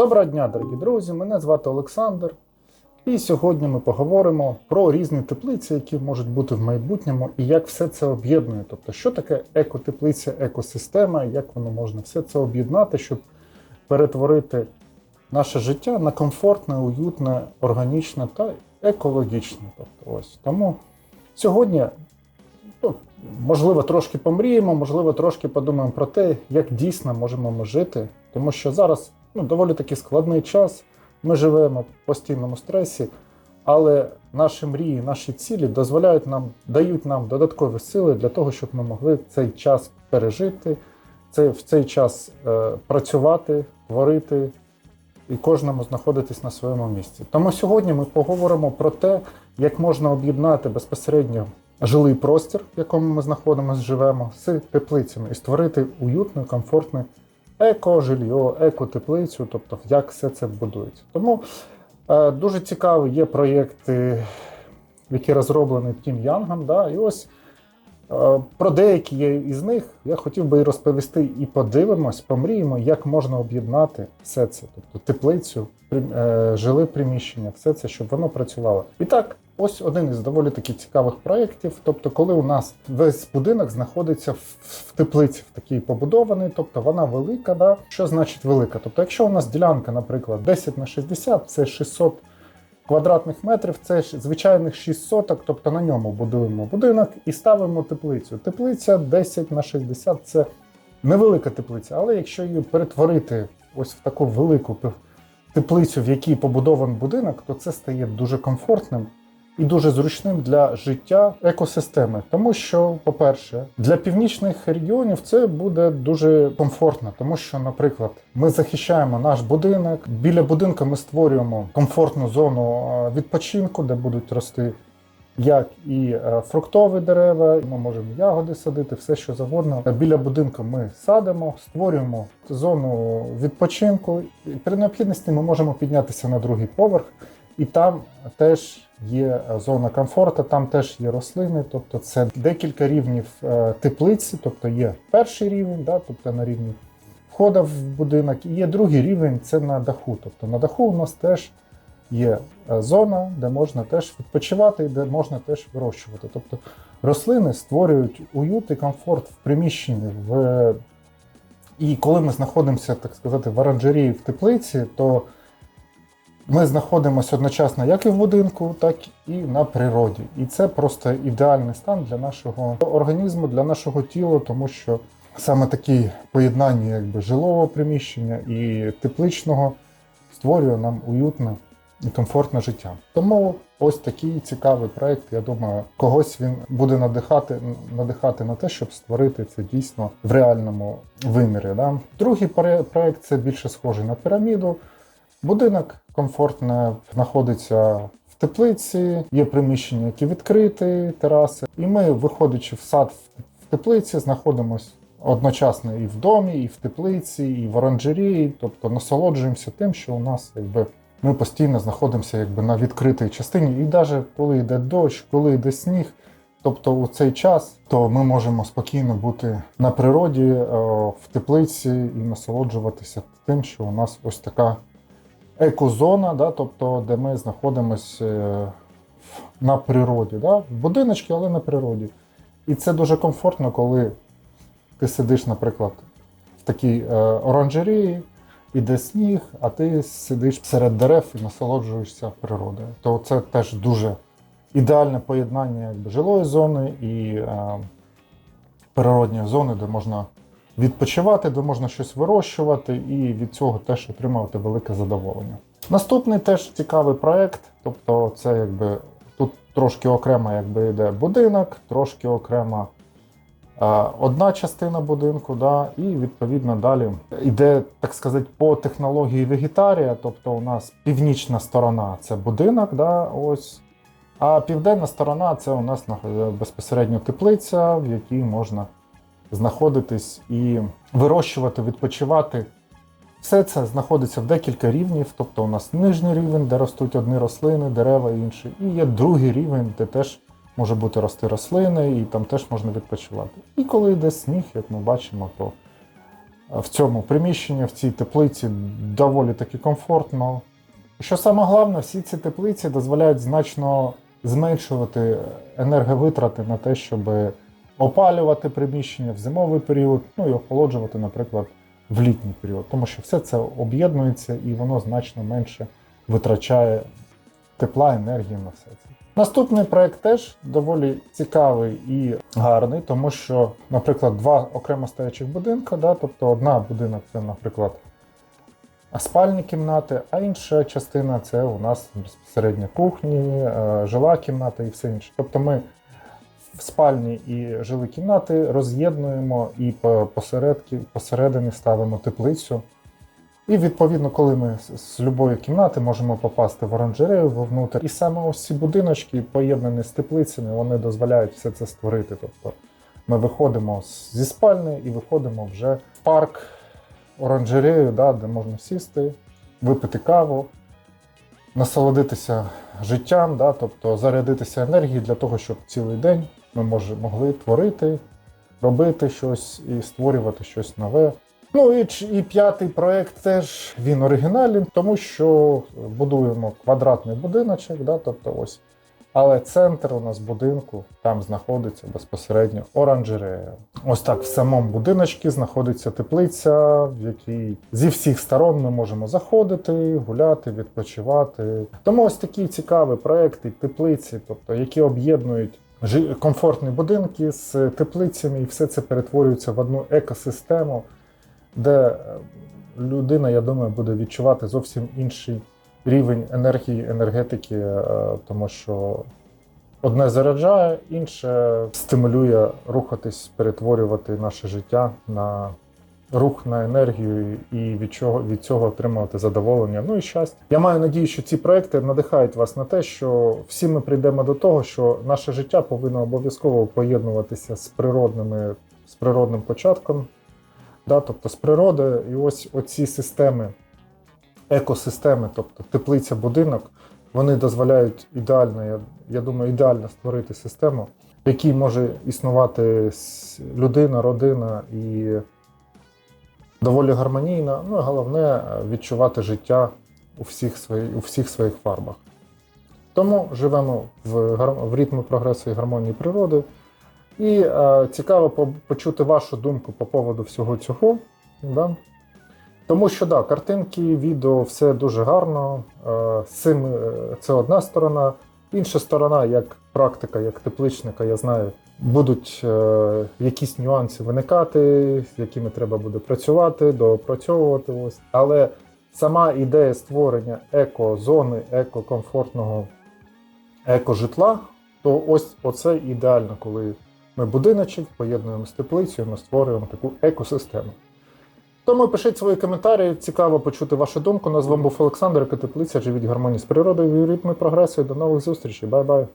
Доброго дня, дорогі друзі! Мене звати Олександр. І сьогодні ми поговоримо про різні теплиці, які можуть бути в майбутньому, і як все це об'єднує. Тобто, що таке екотеплиця, екосистема, як воно можна все це об'єднати, щоб перетворити наше життя на комфортне, уютне, органічне та екологічне. Тобто, ось тому сьогодні ну, можливо трошки помріємо, можливо, трошки подумаємо про те, як дійсно можемо ми жити, тому що зараз ну, доволі таки складний час. Ми живемо в постійному стресі, але наші мрії, наші цілі дозволяють нам, дають нам додаткові сили для того, щоб ми могли цей час пережити, цей, в цей час е, працювати, творити і кожному знаходитись на своєму місці. Тому сьогодні ми поговоримо про те, як можна об'єднати безпосередньо жилий простір, в якому ми знаходимося, живемо, з теплицями і створити уютне, комфортне еко-жилье, еко-теплицю, тобто як все це будується. Тому е, дуже цікаві є проєкти, які розроблені Тім Янгом. Да, і ось е, про деякі із них я хотів би і розповісти і подивимось, помріємо, як можна об'єднати все це, тобто теплицю, прим- е, жиле приміщення, все це, щоб воно працювало. І так, ось один із доволі таки цікавих проєктів. Тобто, коли у нас весь будинок знаходиться в, теплиці, в такій побудованій, тобто вона велика. Да? Що значить велика? Тобто, якщо у нас ділянка, наприклад, 10 на 60, це 600 квадратних метрів, це звичайних 6 соток, тобто на ньому будуємо будинок і ставимо теплицю. Теплиця 10 на 60 це невелика теплиця, але якщо її перетворити ось в таку велику теплицю, в якій побудований будинок, то це стає дуже комфортним і дуже зручним для життя екосистеми. Тому що, по-перше, для північних регіонів це буде дуже комфортно, тому що, наприклад, ми захищаємо наш будинок. Біля будинку ми створюємо комфортну зону е, відпочинку, де будуть рости. Як і е, фруктові дерева, ми можемо ягоди садити, все що завгодно. Біля будинку ми садимо, створюємо зону відпочинку. При необхідності ми можемо піднятися на другий поверх, і там теж є зона комфорту, там теж є рослини. Тобто це декілька рівнів е, теплиці, тобто є перший рівень, да, тобто на рівні входу в будинок, і є другий рівень це на даху. Тобто на даху у нас теж є е, зона, де можна теж відпочивати і де можна теж вирощувати. Тобто рослини створюють уют і комфорт в приміщенні. В... І коли ми знаходимося, так сказати, в оранжерії в теплиці, то ми знаходимося одночасно як і в будинку, так і на природі. І це просто ідеальний стан для нашого організму, для нашого тіла, тому що саме такі поєднання якби, жилого приміщення і тепличного створює нам уютне і комфортне життя. Тому ось такий цікавий проект. Я думаю, когось він буде надихати, надихати на те, щоб створити це дійсно в реальному вимірі. Да? Другий проект це більше схожий на піраміду. Будинок комфортно знаходиться в теплиці, є приміщення, які відкриті, тераси. І ми, виходячи в сад в теплиці, знаходимося одночасно і в домі, і в теплиці, і в оранжерії, тобто насолоджуємося тим, що у нас якби. Ми постійно знаходимося якби на відкритій частині, і навіть коли йде дощ, коли йде сніг, тобто у цей час, то ми можемо спокійно бути на природі, е, в теплиці і насолоджуватися тим, що у нас ось така екозона, да, тобто де ми знаходимося е, на природі, да, в будиночці, але на природі. І це дуже комфортно, коли ти сидиш, наприклад, в такій е, оранжерії, іде сніг, а ти сидиш серед дерев і насолоджуєшся природою. То це теж дуже ідеальне поєднання якби, жилої зони і е, природньої зони, де можна відпочивати, де можна щось вирощувати, і від цього теж отримувати велике задоволення. Наступний теж цікавий проект, тобто це якби тут трошки окремо якби йде будинок, трошки окремо е, одна частина будинку, да, і відповідно далі йде, так сказати, по технології вегетарія, тобто у нас північна сторона це будинок, да, ось. А південна сторона це у нас безпосередньо теплиця, в якій можна знаходитись і вирощувати, відпочивати. Все це знаходиться в декілька рівнів. Тобто у нас нижній рівень, де ростуть одні рослини, дерева інші. І є другий рівень, де теж може бути рости рослини, і там теж можна відпочивати. І коли йде сніг, як ми бачимо, то в цьому приміщенні, в цій теплиці доволі таки комфортно. Що саме головне, всі ці теплиці дозволяють значно зменшувати енерговитрати на те, щоб опалювати приміщення в зимовий період, ну і охолоджувати, наприклад, в літній період. Тому що все це об'єднується і воно значно менше витрачає тепла, енергії на все це. Наступний проект теж доволі цікавий і гарний, тому що, наприклад, два окремо стоячих будинка, да, тобто одна будинок це, наприклад, спальні кімнати, а інша частина це у нас безпосередньо кухні, е, жила кімната і все інше. Тобто ми спальні і жилі кімнати роз'єднуємо і посередки, посередині ставимо теплицю. І відповідно, коли ми з- любої кімнати можемо попасти в оранжерею вовнутрь. І саме ось ці будиночки, поєднані з теплицями, вони дозволяють все це створити. Тобто ми виходимо зі спальні і виходимо вже в парк, оранжерею, да, де можна сісти, випити каву, насолодитися життям, да, тобто зарядитися енергією для того, щоб цілий день ми може, могли творити, робити щось і створювати щось нове. Ну і, і п'ятий проект теж він оригінальний, тому що будуємо квадратний будиночок, да, тобто ось. Але центр у нас будинку там знаходиться безпосередньо оранжерея. Ось так в самому будиночку знаходиться теплиця, в якій зі всіх сторон ми можемо заходити, гуляти, відпочивати. Тому ось такі цікаві проекти, теплиці, тобто які об'єднують комфортні будинки з теплицями, і все це перетворюється в одну екосистему, де е, людина, я думаю, буде відчувати зовсім інший рівень енергії, енергетики, е, тому що одне заряджає, інше стимулює рухатись, перетворювати наше життя на рух на енергію і від чого від цього отримувати задоволення. Ну і щастя. Я маю надію, що ці проекти надихають вас на те, що всі ми прийдемо до того, що наше життя повинно обов'язково поєднуватися з природними, з природним початком, да, тобто з природою. І ось оці системи екосистеми, тобто теплиця, будинок, вони дозволяють ідеально, я, я думаю, ідеально створити систему, в якій може існувати людина, родина і доволі гармонійно. Ну і головне е, відчувати життя у всіх, свої, у всіх своїх фарбах. Тому живемо в, в ритмі прогресу і гармонії природи. І е, цікаво почути вашу думку по поводу всього цього. Да? Тому що да, картинки, відео, все дуже гарно. Е, з цим е, це одна сторона. Інша сторона, як практика, як тепличника, я знаю, будуть е, якісь нюанси виникати, з якими треба буде працювати, доопрацьовувати. Ось. Але сама ідея створення еко-зони, еко-комфортного еко-житла, то ось оце ідеально, коли ми будиночок поєднуємо з теплицею, ми створюємо таку екосистему. Тому пишіть свої коментарі, цікаво почути вашу думку. Нас з вами був Олександр, Теплиця, живіть в гармонії з природою, в ритмі прогресу. До нових зустрічей. Бай-бай.